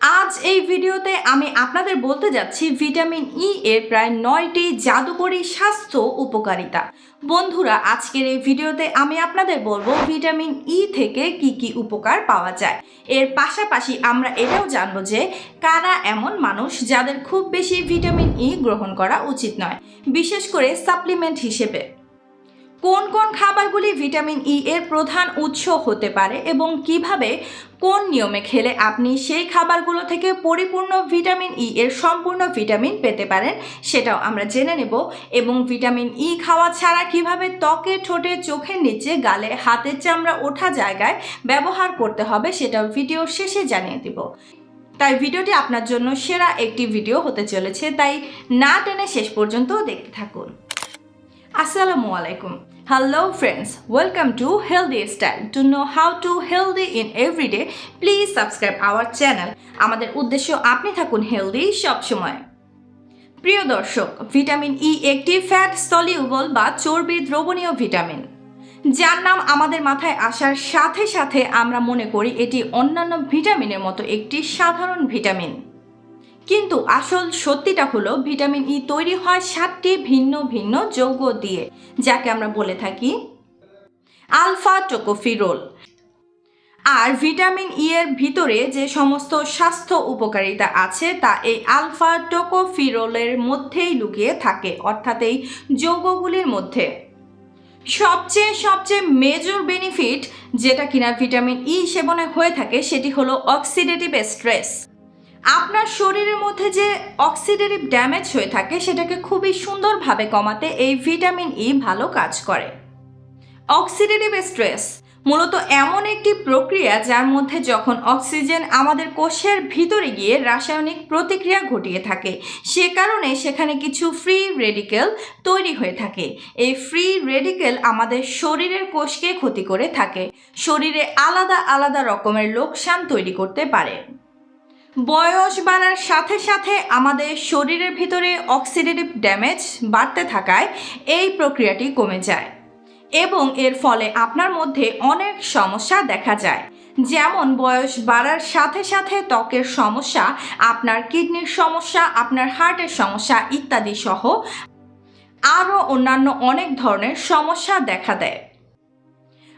আজ এই ভিডিওতে আমি আপনাদের বলতে যাচ্ছি ভিটামিন ই এর প্রায় নয়টি জাদুকরী স্বাস্থ্য উপকারিতা। বন্ধুরা, আজকের এই ভিডিওতে আমি আপনাদের বলব ভিটামিন ই থেকে কি কি উপকার পাওয়া যায়। এর পাশাপাশি আমরা এটাও জানব যে কারা এমন মানুষ যাদের খুব বেশি ভিটামিন ই গ্রহণ করা উচিত নয়। বিশেষ করে সাপ্লিমেন্ট হিসেবে। কোন কোন খাবারগুলি ভিটামিন ই এর প্রধান উৎস হতে পারে এবং কীভাবে কোন নিয়মে খেলে আপনি সেই খাবারগুলো থেকে পরিপূর্ণ ভিটামিন ই এর সম্পূর্ণ ভিটামিন পেতে পারেন সেটাও আমরা জেনে নেব। এবং ভিটামিন ই খাওয়া ছাড়া কীভাবে ত্বকে, ঠোঁটে, চোখের নিচে, গালে, হাতের চামড়া ওঠা জায়গায় ব্যবহার করতে হবে সেটাও ভিডিওর শেষে জানিয়ে দিব। তাই ভিডিওটি আপনার জন্য সেরা একটি ভিডিও হতে চলেছে, তাই না টেনে শেষ পর্যন্ত দেখতে থাকুন। Assalamu alaikum. Hello friends, welcome to Healthy Style. To know how to healthy in everyday, please subscribe our channel. আমাদের উদ্দেশ্য আপনি থাকুন হেলদি সব সময়। প্রিয় দর্শক ভিটামিন ই একটি ফ্যাট সলিউবল বা চর্বি দ্রবণীয় ভিটামিন যার নাম আমাদের মাথায় আসার সাথে সাথে আমরা মনে করি এটি অন্যান্য ভিটামিনের মতো একটি সাধারণ ভিটামিন কিন্তু আসল সত্যিটা হলো ভিটামিন ই তৈরি হয় সাতটি ভিন্ন ভিন্ন যৌগ দিয়ে, যাকে আমরা বলে থাকি আলফা টোকোফিরোল। আর ভিটামিন ই এর ভিতরে যে সমস্ত স্বাস্থ্য উপকারিতা আছে, তা এই আলফা টোকোফিরোলের মধ্যেই লুকিয়ে থাকে, অর্থাৎ এই যৌগগুলির মধ্যে। সবচেয়ে সবচেয়ে মেজর বেনিফিট যেটা কিনা ভিটামিন ই সেবনে হয়ে থাকে, সেটি হলো অক্সিডেটিভ স্ট্রেস আপনার শরীরের মধ্যে যে অক্সিডেটিভ ড্যামেজ হয়ে থাকে, সেটাকে খুবই সুন্দরভাবে কমাতে এই ভিটামিন ই ভালো কাজ করে। অক্সিডেটিভ স্ট্রেস মূলত এমন একটি প্রক্রিয়া যার মধ্যে যখন অক্সিজেন আমাদের কোষের ভিতরে গিয়ে রাসায়নিক প্রতিক্রিয়া ঘটিয়ে থাকে, সে কারণে সেখানে কিছু ফ্রি রেডিকেল তৈরি হয়ে থাকে। এই ফ্রি রেডিকেল আমাদের শরীরের কোষকে ক্ষতি করে থাকে। শরীরে আলাদা আলাদা রকমের লোকসান তৈরি করতে পারে। বয়স বাড়ার সাথে সাথে আমাদের শরীরের ভিতরে অক্সিডেটিভ ড্যামেজ বাড়তে থাকায় এই প্রক্রিয়াটি কমে যায়। এবং এর ফলে আপনার মধ্যে অনেক সমস্যা দেখা যায়। যেমন বয়স বাড়ার সাথে সাথে ত্বকের সমস্যা, আপনার কিডনির সমস্যা, আপনার হার্টের সমস্যা ইত্যাদি সহ আরও অন্যান্য অনেক ধরনের সমস্যা দেখা দেয়।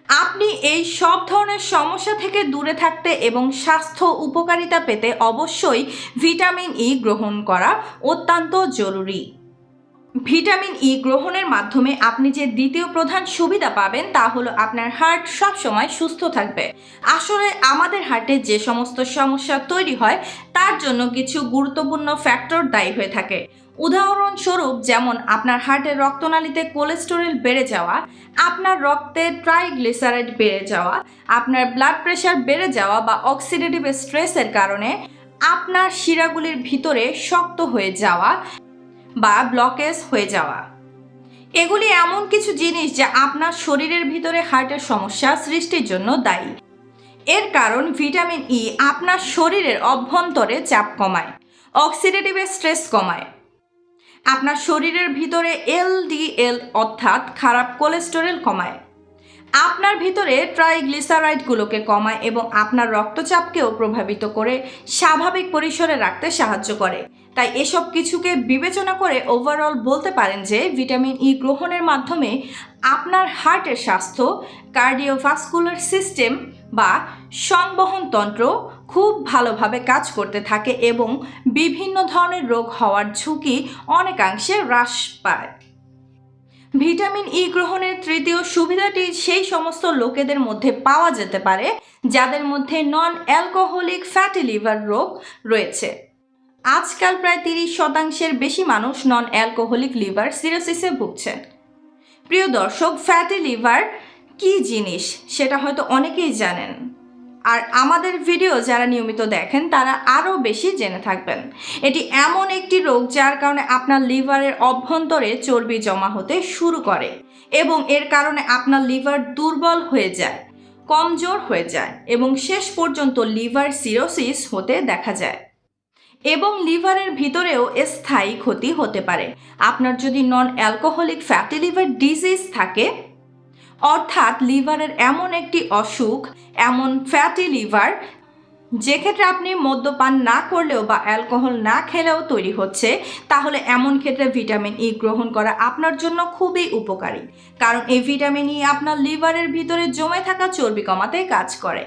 আপনি এই সব ধরনের সমস্যা থেকে দূরে থাকতে এবং স্বাস্থ্য উপকারিতা পেতে অবশ্যই ভিটামিন ই গ্রহণ করা অত্যন্ত জরুরি। ভিটামিন ই গ্রহণের মাধ্যমে আপনি যে দ্বিতীয় প্রধান সুবিধা পাবেন তা হলো আপনার হার্ট সব সময় সুস্থ থাকবে। আসলে আমাদের হার্টে যে সমস্ত সমস্যা তৈরি হয়, তার জন্য কিছু গুরুত্বপূর্ণ ফ্যাক্টর দায়ী হয়ে থাকে। উদাহরণস্বরূপ যেমন আপনার হার্টের রক্তনালীতে কোলেস্টেরল বেড়ে যাওয়া, আপনার রক্তে ট্রাইগ্লিসারাইড বেড়ে যাওয়া, আপনার ব্লাড প্রেশার বেড়ে যাওয়া বা অক্সিডেটিভ স্ট্রেসের কারণে আপনার শিরাগুলির ভিতরে শক্ত হয়ে যাওয়া বা ব্লকেজ হয়ে যাওয়া। এগুলি এমন কিছু জিনিস যা আপনার শরীরের ভিতরে হার্টের সমস্যা সৃষ্টির জন্য দায়ী। এর কারণ ভিটামিন ই আপনার শরীরের অভ্যন্তরে চাপ কমায়, অক্সিডেটিভ স্ট্রেস কমায়। আপনার শরীরের ভিতরে এলডিএল অর্থাৎ খারাপ কোলেস্টেরল কমায়। আপনার ভিতরে ট্রাইগ্লিসারাইডগুলোকে কমায় এবং আপনার রক্তচাপকেও প্রভাবিত করে স্বাভাবিক পরিসরে রাখতে সাহায্য করে। তাই এসব কিছুকে বিবেচনা করে ওভারঅল বলতে পারেন যে ভিটামিন ই গ্রহণের মাধ্যমে আপনার হার্টের স্বাস্থ্য কার্ডিওভাস্কুলার সিস্টেম বা সংবহনতন্ত্র খুব ভালোভাবে কাজ করতে থাকে এবং বিভিন্ন ধরনের রোগ হওয়ার ঝুঁকি অনেকাংশে হ্রাস পায়। ভিটামিন ই গ্রহণের তৃতীয় সুবিধাটি সেই সমস্ত লোকেদের মধ্যে পাওয়া যেতে পারে, যাদের মধ্যে নন অ্যালকোহলিক ফ্যাটি লিভার রোগ রয়েছে। আজকাল প্রায় তিরিশ শতাংশের বেশি মানুষ নন অ্যালকোহলিক লিভার সিরোসিসে ভুগছেন। প্রিয় দর্শক ফ্যাটি লিভার কি জিনিস সেটা হয়তো অনেকেই জানেন। আর আমাদের ভিডিও যারা নিয়মিত দেখেন, তারা আরও বেশি জেনে থাকবেন। এটি এমন একটি রোগ যার কারণে আপনার লিভারের অভ্যন্তরে চর্বি জমা হতে শুরু করে এবং এর কারণে আপনার লিভার দুর্বল হয়ে যায়, কমজোর হয়ে যায় এবং শেষ পর্যন্ত লিভার সিরোসিস হতে দেখা যায়। এবং লিভারের ভিতরেও স্থায়ী ক্ষতি হতে পারে। আপনার যদি non alcoholic fatty liver disease থাকে অর্থাৎ লিভারের এমন একটি অসুখ, এমন ফ্যাটি লিভার যে ক্ষেত্রে আপনি মদ্যপান না করলেও বা অ্যালকোহল না খেলেও তৈরি হচ্ছে, তাহলে এমন ক্ষেত্রে ভিটামিন ই গ্রহণ করা আপনার জন্য খুবই উপকারী। কারণ এই ভিটামিন ই আপনার লিভারের ভিতরে জমে থাকা চর্বি কমাতে কাজ করে।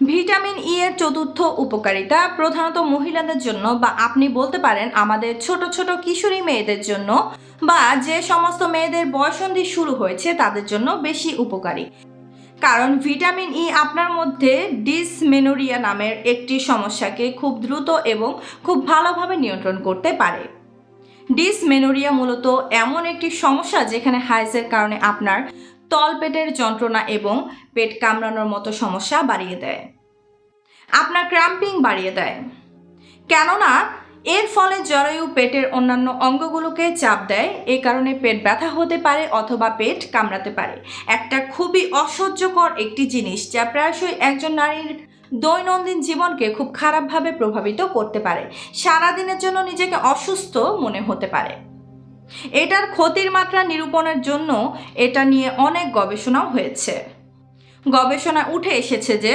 ভিটামিন ই এর চতুর্থ উপকারিতা প্রধানত মহিলাদের জন্য বা আপনি বলতে পারেন আমাদের ছোট ছোট কিশোরী মেয়েদের জন্য বা যে সমস্ত মেয়েদের বয়সন্ধি শুরু হয়েছে তাদের জন্য বেশি উপকারী। কারণ ভিটামিন ই আপনার মধ্যে ডিসমেনোরিয়া নামের একটি সমস্যাকে খুব দ্রুত এবং খুব ভালোভাবে নিয়ন্ত্রণ করতে পারে। ডিসমেনোরিয়া মূলত এমন একটি সমস্যা যেখানে হাইসের কারণে আপনার তলপেটের যন্ত্রণা এবং পেট কামড়ানোর মতো সমস্যা বাড়িয়ে দেয়। আপনার ক্র্যাম্পিং বাড়িয়ে দেয়। কেননা, এর ফলে জরায়ু পেটের অন্যান্য অঙ্গগুলোকে চাপ দেয়, এ কারণে পেট ব্যথা হতে পারে অথবা পেট কামড়াতে পারে। একটা খুবই অসহ্যকর একটি জিনিস যা প্রায়শই একজন নারীর দৈনন্দিন জীবনকে খুব খারাপভাবে প্রভাবিত করতে পারে। সারাদিনের জন্য নিজেকে অসুস্থ মনে হতে পারে। এটার ক্ষতির মাত্রা নিরূপণের জন্য এটা নিয়ে অনেক গবেষণাও হয়েছে। গবেষণা উঠে এসেছে যে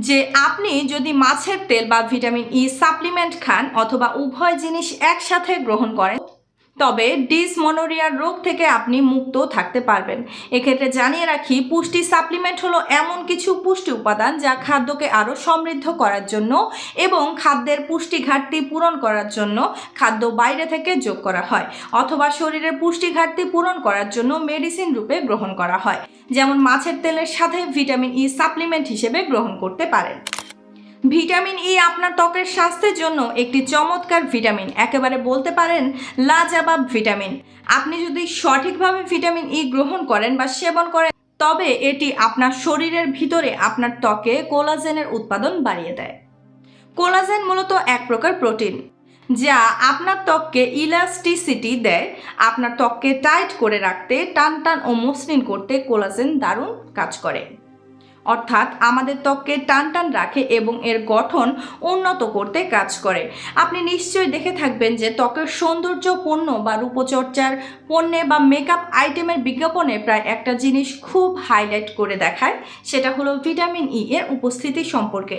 যে আপনি যদি মাছের তেল বা ভিটামিন ই সাপ্লিমেন্ট খান অথবা উভয় জিনিস একসাথে গ্রহণ করেন তবে ডিসমনোরিয়ার রোগ থেকে আপনি মুক্ত থাকতে পারবেন। এক্ষেত্রে জানিয়ে রাখি, পুষ্টি সাপ্লিমেন্ট হলো এমন কিছু পুষ্টি উপাদান যা খাদ্যকে আরও সমৃদ্ধ করার জন্য এবং খাদ্যের পুষ্টি ঘাটতি পূরণ করার জন্য খাদ্য বাইরে থেকে যোগ করা হয় অথবা শরীরের পুষ্টি ঘাটতি পূরণ করার জন্য মেডিসিন রূপে গ্রহণ করা হয়। যেমন মাছের তেলের সাথে ভিটামিন ই সাপ্লিমেন্ট হিসেবে গ্রহণ করতে পারেন। ভিটামিন ই আপনার ত্বকের স্বাস্থ্যের জন্য একটি চমৎকার ভিটামিন। একেবারে বলতে পারেন লাজাবাব ভিটামিন। আপনি যদি সঠিকভাবে ভিটামিন ই গ্রহণ করেন বা সেবন করেন, তবে এটি আপনার শরীরের ভিতরে আপনার ত্বকে কোলাজেনের উৎপাদন বাড়িয়ে দেয়। কোলাজেন মূলত এক প্রকার প্রোটিন, যা আপনার ত্বককে ইলাস্টিসিটি দেয়। আপনার ত্বককে টাইট করে রাখতে টান টান ও মসৃণ করতে কোলাজেন দারুণ কাজ করে। অর্থাৎ আমাদের ত্বককে টান টান রাখে এবং এর গঠন উন্নত করতে কাজ করে। আপনি নিশ্চয়ই দেখে থাকবেন যে ত্বকের সৌন্দর্য পণ্য বা রূপচর্চার পণ্যে বা মেকআপ আইটেমের বিজ্ঞাপনে প্রায় একটা জিনিস খুব হাইলাইট করে দেখায়, সেটা হলো ভিটামিন ই এর উপস্থিতি সম্পর্কে।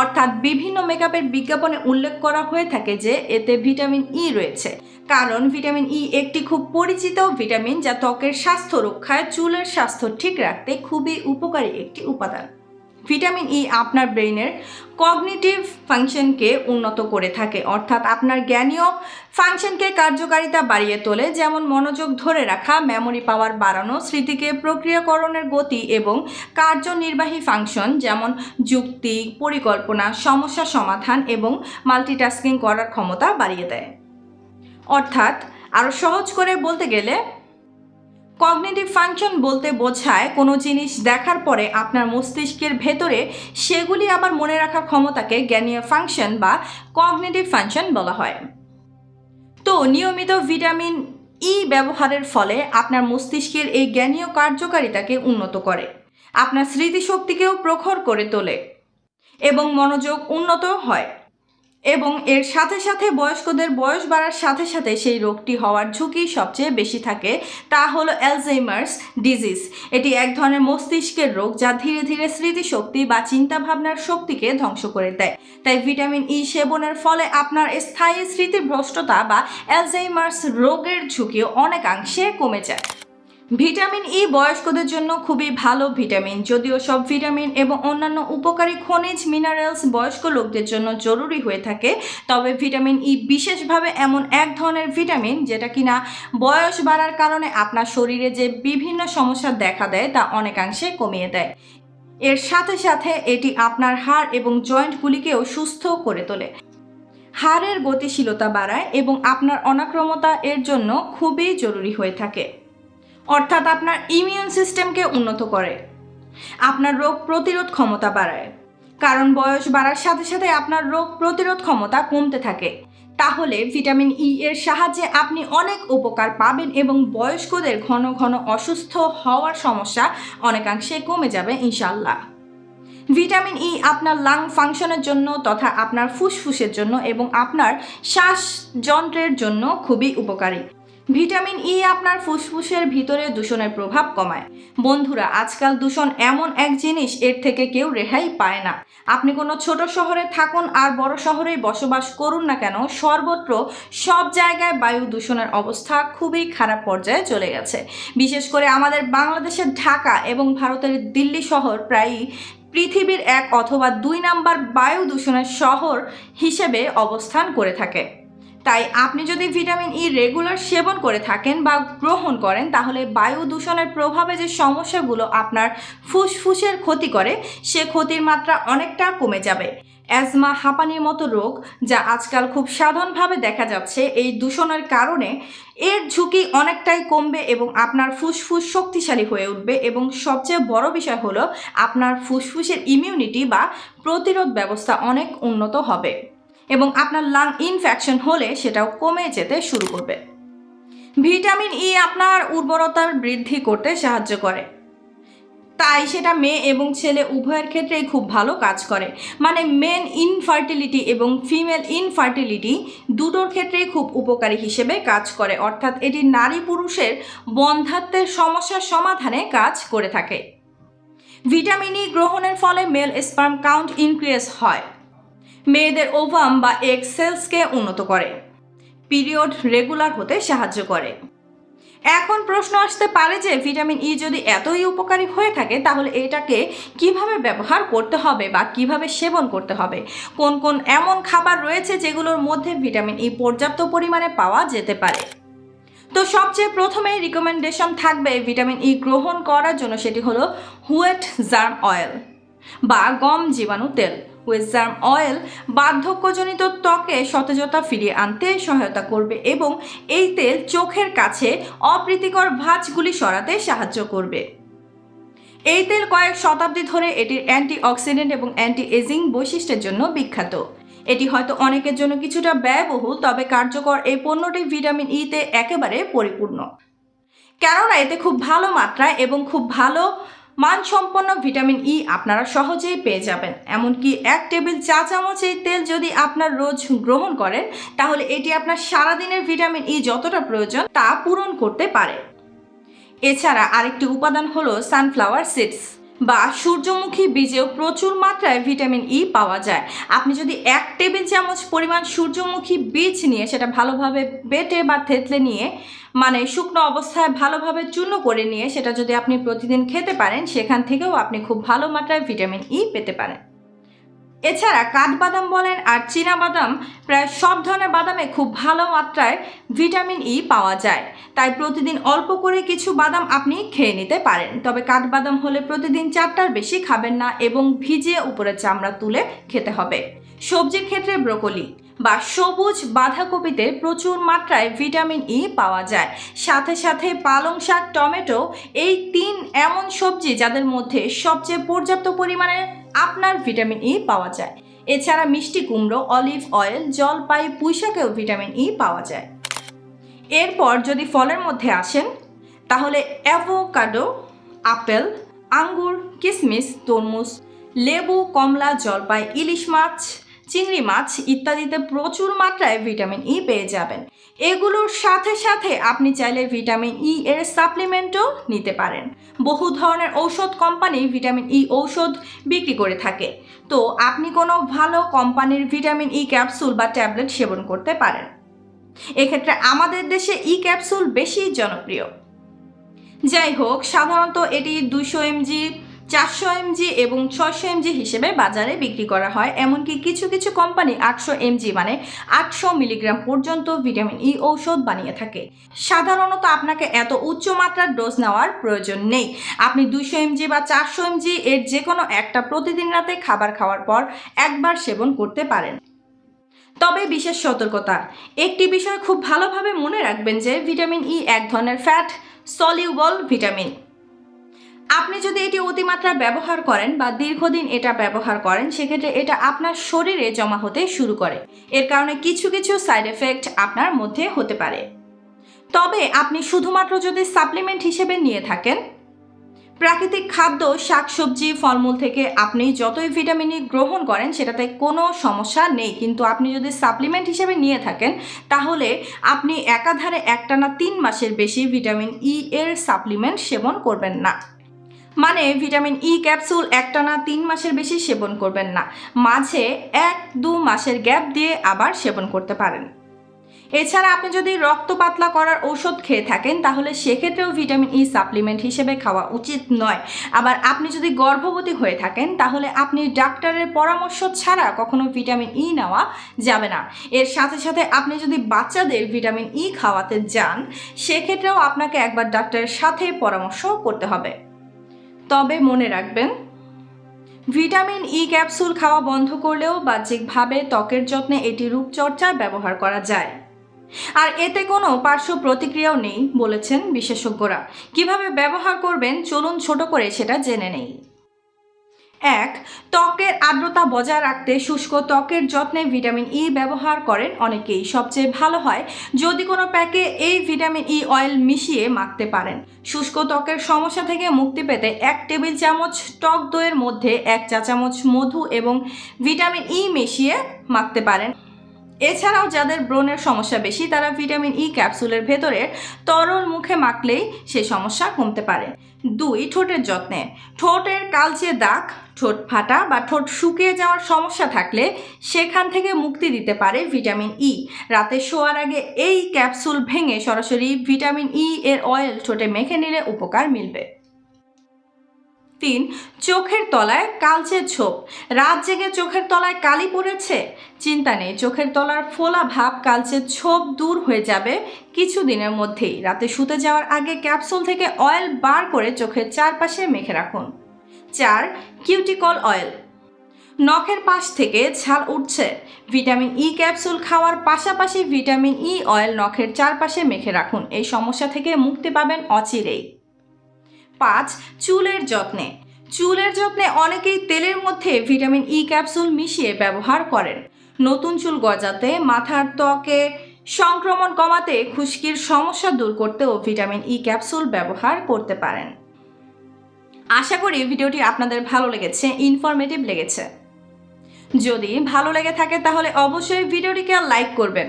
অর্থাৎ বিভিন্ন মেকআপের বিজ্ঞাপনে উল্লেখ করা হয়ে থাকে যে এতে ভিটামিন ই রয়েছে। কারণ ভিটামিন ই একটি খুব পরিচিত ভিটামিন যা ত্বকের স্বাস্থ্য রক্ষায়, চুলের স্বাস্থ্য ঠিক রাখতে খুবই উপকারী একটি উপাদান। ভিটামিন ই আপনার ব্রেইনের কগনিটিভ ফাংশনকে উন্নত করে থাকে, অর্থাৎ আপনার জ্ঞানীয় ফাংশনকে কার্যকারিতা বাড়িয়ে তোলে, যেমন মনোযোগ ধরে রাখা মেমোরি পাওয়ার বাড়ানো, স্মৃতিকে প্রক্রিয়াকরণের গতি এবং কার্যনির্বাহী ফাংশন, যেমন যুক্তি, পরিকল্পনা, সমস্যা সমাধান এবং মাল্টিটাস্কিং করার ক্ষমতা বাড়িয়ে দেয়। অর্থাৎ আরও সহজ করে বলতে গেলে কগনেটিভ ফাংশন বলতে বোঝায় কোনো জিনিস দেখার পরে আপনার মস্তিষ্কের ভেতরে সেগুলি আবার মনে রাখার ক্ষমতাকে জ্ঞানীয় ফাংশন বা কগনেটিভ ফাংশন বলা হয়। তো নিয়মিত ভিটামিন ই ব্যবহারের ফলে আপনার মস্তিষ্কের এই জ্ঞানীয় কার্যকারিতাকে উন্নত করে, আপনার স্মৃতিশক্তিকেও প্রখর করে তোলে এবং মনোযোগ উন্নত হয়। এবং এর সাথে সাথে বয়স্কদের বয়স বাড়ার সাথে সাথে সেই রোগটি হওয়ার ঝুঁকি সবচেয়ে বেশি থাকে, তা হলো অ্যালজাইমার্স ডিজিজ এটি এক ধরনের মস্তিষ্কের রোগ যা ধীরে ধীরে স্মৃতিশক্তি বা চিন্তা ভাবনার শক্তিকে ধ্বংস করে দেয়। তাই ভিটামিন ই সেবনের ফলে আপনার স্থায়ী স্মৃতিভ্রষ্টতা বা অ্যালজাইমার্স রোগের ঝুঁকিও অনেকাংশে কমে যায়। ভিটামিন ই বয়স্কদের জন্য খুবই ভালো ভিটামিন, যদিও সব ভিটামিন এবং অন্যান্য উপকারী খনিজ মিনারেলস বয়স্ক লোকদের জন্য জরুরি হয়ে থাকে। তবে ভিটামিন ই বিশেষভাবে এমন এক ধরনের ভিটামিন যেটা কিনা বয়স বাড়ার কারণে আপনার শরীরে যে বিভিন্ন সমস্যা দেখা দেয় তা অনেকাংশে কমিয়ে দেয়। এর সাথে সাথে এটি আপনার হাড় এবং জয়েন্টগুলিকেও সুস্থ করে তোলে। হাড়ের গতিশীলতা বাড়ায় এবং আপনার অনাক্রমতা এর জন্য খুবই জরুরি হয়ে থাকে। অর্থাৎ আপনার ইমিউন সিস্টেমকে উন্নত করে, আপনার রোগ প্রতিরোধ ক্ষমতা বাড়ায়। কারণ বয়স বাড়ার সাথে সাথে আপনার রোগ প্রতিরোধ ক্ষমতা কমতে থাকে। তাহলে ভিটামিন ই এর সাহায্যে আপনি অনেক উপকার পাবেন এবং বয়স্কদের ঘন ঘন অসুস্থ হওয়ার সমস্যা অনেকাংশে কমে যাবে ইনশাল্লাহ ভিটামিন ই আপনার লাং ফাংশনের জন্য তথা আপনার ফুসফুসের জন্য এবং আপনার শ্বাসযন্ত্রের জন্য খুবই উপকারী। ভিটামিন ই আপনার ফুসফুসের ভিতরে দূষণের প্রভাব কমায়। বন্ধুরা, আজকাল দূষণ এমন এক জিনিস, এর থেকে কেউ রেহাই পায় না। আপনি কোনো ছোট শহরে থাকুন আর বড় শহরে বসবাস করুন না কেন, সর্বত্র সব জায়গায় বায়ু দূষণের অবস্থা খুবই খারাপ পর্যায়ে চলে গেছে। বিশেষ করে আমাদের বাংলাদেশের ঢাকা এবং ভারতের দিল্লি শহর প্রায়ই পৃথিবীর এক অথবা দুই নাম্বার বায়ু দূষণের শহর হিসেবে অবস্থান করে থাকে। তাই আপনি যদি ভিটামিন ই রেগুলার সেবন করে থাকেন বা গ্রহণ করেন, তাহলে বায়ু দূষণের প্রভাবে যে সমস্যাগুলো আপনার ফুসফুসের ক্ষতি করে, সে ক্ষতির মাত্রা অনেকটা কমে যাবে। অ্যাজমা, হাঁপানির মতো রোগ, যা আজকাল খুব সাধারণভাবে দেখা যাচ্ছে, এই দূষণের কারণে এর ঝুঁকি অনেকটাই কমবে এবং আপনার ফুসফুস শক্তিশালী হয়ে উঠবে এবং সবচেয়ে বড় বিষয় হলো, আপনার ফুসফুসের ইমিউনিটি বা প্রতিরোধ ব্যবস্থা অনেক উন্নত হবে। এবং আপনার লাং ইনফেকশন হলে সেটাও কমে যেতে শুরু করবে। ভিটামিন ই আপনার উর্বরতার বৃদ্ধি করতে সাহায্য করে। তাই সেটা মেয়ে এবং ছেলে উভয়ের ক্ষেত্রেই খুব ভালো কাজ করে। মানে মেন ইনফার্টিলিটি এবং ফিমেল ইনফার্টিলিটি দুটোর ক্ষেত্রেই খুব উপকারী হিসেবে কাজ করে। অর্থাৎ এটি নারী পুরুষের বন্ধাত্বের সমস্যার সমাধানে কাজ করে থাকে। ভিটামিন ই গ্রহণের ফলে মেল স্পার্ম কাউন্ট ইনক্রিজ হয়। মেয়েদের ওভাম বা এগ সেলসকে উন্নত করে। পিরিয়ড রেগুলার হতে সাহায্য করে। এখন প্রশ্ন আসতে পারে যে, ভিটামিন ই যদি এতই উপকারী হয়ে থাকে, তাহলে এটাকে কীভাবে ব্যবহার করতে হবে বা কীভাবে সেবন করতে হবে? কোন কোন এমন খাবার রয়েছে যেগুলোর মধ্যে ভিটামিন ই পর্যাপ্ত পরিমাণে পাওয়া যেতে পারে? তো সবচেয়ে প্রথমেই রিকমেন্ডেশন থাকবে ভিটামিন ই গ্রহণ করার জন্য, সেটি হলো হুয়েট জার্ম অয়েল বা গম জীবাণু তেল। ওয়েজার্ম অয়েল বার্ধক্যজনিত ত্বকে সতেজতা ফিরিয়ে আনতে সহায়তা করবে এবং এই তেল চোখের কাছে অপ্রীতিকর ভাঁজগুলি সরাতে সাহায্য করবে। এই তেল কয়েক শতাব্দী ধরে এটির অ্যান্টি অক্সিডেন্ট এবং অ্যান্টি এজিং বৈশিষ্ট্যের জন্য বিখ্যাত। এটি হয়তো অনেকের জন্য কিছুটা ব্যয়বহুল, তবে কার্যকর এই পণ্যটি ভিটামিন ইতে একেবারে পরিপূর্ণ। কেননা এতে খুব ভালো মাত্রায় এবং খুব ভালো মানসম্পন্ন ভিটামিন ই আপনারা সহজেই পেয়ে যাবেন। এমনকি এক টেবিল চা চামচ এই তেল যদি আপনার রোজ গ্রহণ করেন, তাহলে এটি আপনার সারাদিনের ভিটামিন ই যতটা প্রয়োজন তা পূরণ করতে পারে। এছাড়া আরেকটি উপাদান হলো সানফ্লাওয়ার সিডস বা সূর্যমুখী বীজেও প্রচুর মাত্রায় ভিটামিন ই পাওয়া যায়। আপনি যদি এক টেবিল চামচ পরিমাণ সূর্যমুখী বীজ নিয়ে সেটা ভালোভাবে বেটে বা থেতলে নিয়ে মানে শুকনো অবস্থায় ভালোভাবে চূর্ণ করে নিয়ে সেটা যদি আপনি প্রতিদিন খেতে পারেন, সেখান থেকেও আপনি খুব ভালো মাত্রায় ভিটামিন ই পেতে পারেন। এছাড়া কাঠবাদাম বলেন আর বাদাম প্রায় সব ধরনের বাদামে খুব ভালো মাত্রায় ভিটামিন ই পাওয়া যায়। তাই প্রতিদিন অল্প করে কিছু বাদাম আপনি খেয়ে নিতে পারেন। তবে কাঠবাদাম হলে প্রতিদিন চারটার বেশি খাবেন না এবং ভিজিয়ে উপরে চামড়া তুলে খেতে হবে। সবজির ক্ষেত্রে ব্রোকলি। বা সবুজ বাঁধাকপিতে প্রচুর মাত্রায় ভিটামিন ই পাওয়া যায়। সাথে সাথে পালং শাক, টমেটো এই তিন এমন সবজি যাদের মধ্যে সবচেয়ে পর্যাপ্ত পরিমাণে আপনার ভিটামিন ই পাওয়া যায়। এছাড়া মিষ্টি কুমড়ো, অলিভ অয়েল, জলপাই, পুঁইশাকেও ভিটামিন ই পাওয়া যায়। এরপর যদি ফলের মধ্যে আসেন, তাহলে অ্যাভোকাডো, আপেল, আঙ্গুর কিশমিশ তরমুজ, লেবু, কমলা, জলপাই, ইলিশ মাছ চিংড়ি মাছ ইত্যাদিতে প্রচুর মাত্রায় ভিটামিন ই পেয়ে যাবেন। এগুলোর সাথে সাথে আপনি চাইলে ভিটামিন ই এর সাপ্লিমেন্টও নিতে পারেন। বহু ধরনের ঔষধ কোম্পানি ভিটামিন ই ঔষধ বিক্রি করে থাকে। তো আপনি কোনো ভালো কোম্পানির ভিটামিন ই ক্যাপসুল বা ট্যাবলেট সেবন করতে পারেন। এক্ষেত্রে আমাদের দেশে ই ক্যাপসুল বেশি জনপ্রিয়। যাই হোক, সাধারণত এটি দুশো এমজি চারশো এমজি এবং ছয়শো এমজি হিসেবে বাজারে বিক্রি করা হয়। এমনকি কিছু কিছু কোম্পানি আটশো এমজি মানে আটশো মিলিগ্রাম পর্যন্ত ভিটামিন ই ঔষধ বানিয়ে থাকে। সাধারণত আপনাকে এত উচ্চ মাত্রার ডোজ নেওয়ার প্রয়োজন নেই। আপনি দুইশো এমজি বা চারশো এমজি এর যে কোনো একটা প্রতিদিন রাতে খাবার খাওয়ার পর একবার সেবন করতে পারেন। তবে বিশেষ সতর্কতা, একটি বিষয় খুব ভালোভাবে মনে রাখবেন যে ভিটামিন ই এক ধরনের ফ্যাট সলিউবল ভিটামিন আপনি যদি এটি অতিমাত্রা ব্যবহার করেন বা দীর্ঘদিন এটা ব্যবহার করেন, সেক্ষেত্রে এটা আপনার শরীরে জমা হতে শুরু করে। এর কারণে কিছু কিছু সাইড এফেক্ট আপনার মধ্যে হতে পারে। তবে আপনি শুধুমাত্র যদি সাপ্লিমেন্ট হিসেবে নিয়ে থাকেন, প্রাকৃতিক খাদ্য, শাকসবজি, ফলমূল থেকে আপনি যতই ভিটামিন ই গ্রহণ করেন, সেটাতে কোনো সমস্যা নেই। কিন্তু আপনি যদি সাপ্লিমেন্ট হিসেবে নিয়ে থাকেন, তাহলে আপনি একাধারে একটানা তিন মাসের বেশি ভিটামিন ই এর সাপ্লিমেন্ট সেবন করবেন না। মানে ভিটামিন ই ক্যাপসুল একটানা তিন মাসের বেশি সেবন করবেন না। মাঝে এক, দু মাসের গ্যাপ দিয়ে আবার সেবন করতে পারেন। এছাড়া আপনি যদি রক্ত পাতলা করার ঔষধ খেয়ে থাকেন, তাহলে সেক্ষেত্রেও ভিটামিন ই সাপ্লিমেন্ট হিসেবে খাওয়া উচিত নয়। আবার আপনি যদি গর্ভবতী হয়ে থাকেন, তাহলে আপনি ডাক্তারের পরামর্শ ছাড়া কখনো ভিটামিন ই নেওয়া যাবে না। এর সাথে সাথে আপনি যদি বাচ্চাদের ভিটামিন ই খাওয়াতে যান, সেক্ষেত্রেও আপনাকে একবার ডাক্তারের সাথে পরামর্শ করতে হবে। তবে মনে রাখবেন, ভিটামিন ই ক্যাপসুল খাওয়া বন্ধ করলেও বাহ্যিকভাবে ত্বকের যত্নে এটি রূপচর্চায় ব্যবহার করা যায়। আর এতে কোনো পার্শ্ব প্রতিক্রিয়াও নেই, বলেছেন বিশেষজ্ঞরা। কীভাবে ব্যবহার করবেন, চলুন ছোট করে সেটা জেনে নেই। এক, ত্বকের আর্দ্রতা বজায় রাখতে শুষ্ক ত্বকের যত্নে ভিটামিন ই ব্যবহার করেন অনেকেই। সবচেয়ে ভালো হয় যদি কোনো প্যাকে এই ভিটামিন ই অয়েল মিশিয়ে মাখতে পারেন। শুষ্ক ত্বকের সমস্যা থেকে মুক্তি পেতে এক টেবিল চামচ টক দইয়ের মধ্যে এক চা চামচ মধু এবং ভিটামিন ই মিশিয়ে মাখতে পারেন। এছাড়াও যাদের ব্রণের সমস্যা বেশি, তারা ভিটামিন ই ক্যাপসুলের ভেতরে তরল মুখে মাখলেই সে সমস্যা কমতে পারে। দুই, ঠোঁটের যত্নে। ঠোঁটের কালচে দাগ ঠোঁট ফাটা বা ঠোঁট শুকিয়ে যাওয়ার সমস্যা থাকলে সেখান থেকে মুক্তি দিতে পারে ভিটামিন ই রাতে শোয়ার আগে এই ক্যাপসুল ভেঙে সরাসরি ভিটামিন ই এর অয়েল ঠোঁটে মেখে নিলে উপকার মিলবে। তিন, চোখের তলায় কালচে ছোপ। রাত জেগে চোখের তলায় কালি পড়েছে? চিন্তা নেই, চোখের তলার ফোলা ভাব কালচে ছোপ দূর হয়ে যাবে কিছু দিনের মধ্যেই। রাতে শুতে যাওয়ার আগে ক্যাপসুল থেকে অয়েল বার করে চোখের চারপাশে মেখে রাখুন। চার কিউটিকল অয়েল। নখের পাশ থেকে ছাল উঠছে। ভিটামিন ই ক্যাপসুল খাওয়ার পাশাপাশি ভিটামিন ই অয়েল নখের চারপাশে মেখে রাখুন। এই সমস্যা থেকে মুক্তি পাবেন অচিরেই। পাঁচ, চুলের যত্নে। চুলের যত্নে অনেকেই তেলের মধ্যে ভিটামিন ই ক্যাপসুল মিশিয়ে ব্যবহার করেন। নতুন চুল গজাতে, মাথার ত্বকে সংক্রমণ কমাতে খুশকির সমস্যা দূর করতেও ভিটামিন ই ক্যাপসুল ব্যবহার করতে পারেন। আশা করি ভিডিওটি আপনাদের ভালো লেগেছে ইনফরমেটিভ লেগেছে। যদি ভালো লেগে থাকে তাহলে অবশ্যই ভিডিওটিকে লাইক করবেন।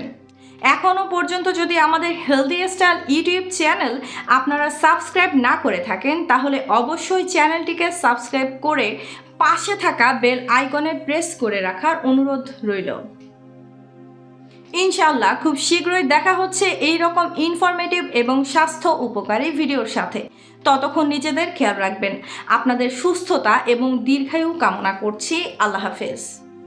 এখনও পর্যন্ত যদি আমাদের হেলদি স্টাইল ইউটিউব চ্যানেল আপনারা সাবস্ক্রাইব না করে থাকেন, তাহলে অবশ্যই চ্যানেলটিকে সাবস্ক্রাইব করে পাশে থাকা বেল আইকনে প্রেস করে রাখার অনুরোধ রইল। ইনশাল্লাহ খুব শীঘ্রই দেখা হচ্ছে এই রকম ইনফরমেটিভ এবং স্বাস্থ্য উপকারী ভিডিওর সাথে। ততক্ষণ নিজেদের খেয়াল রাখবেন। আপনাদের সুস্থতা এবং দীর্ঘায়ু কামনা করছি। আল্লাহ হাফেজ।